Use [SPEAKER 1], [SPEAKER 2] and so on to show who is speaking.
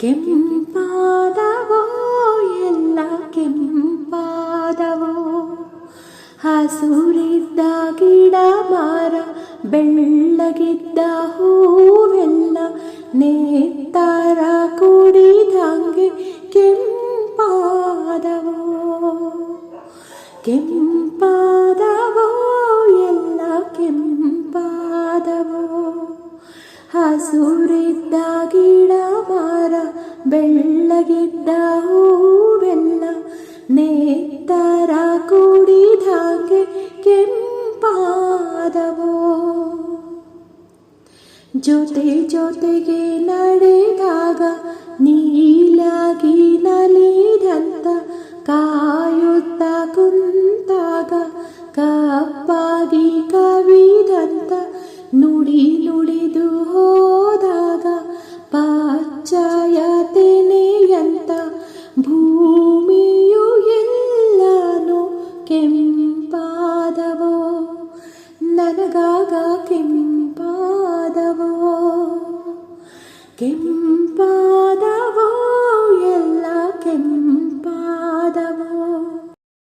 [SPEAKER 1] ಕೆಂಪಾದವೋ ಎಲ್ಲ ಕೆಂಪಾದವೋ ಹಸುರಿದ್ದ ಗಿಡ ಮರ ಬೆಳ್ಳಗಿದ್ದ ಹೂವೆಲ್ಲ ನೇತ್ತರ ಕುಡಿದಂಗೆ ಕೆಂಪಾದವೋ ಕೆಂಪಾದವೋ ಎಲ್ಲ ಕೆಂಪಾದವೋ ಹಸುರಿದ್ದ ಬೆಳ್ಳಗಿದ್ದ ಹೂವೆಲ್ಲ ನೇತರ ಕುಡಿದಾಗೆ ಕೆಂಪಾದವೋ ಜೊತೆ ಜೊತೆಗೆ ನಡೆದಾಗ ನೀಲಾಗಿ ನಲಿದಂತ ಕಾಯುತ್ತ ಕುಂತಾಗ ಕಪ್ಪಾಗಿ ಕವಿದಂತ ತೆನೆಯಂತ ಭೂಮಿಯು ಎಲ್ಲಾನು ಕೆಂಪಾದವೋ? ನನಗಾಗ ಕೆಂಪಾದವೋ? ಕೆಂಪಾದವೋ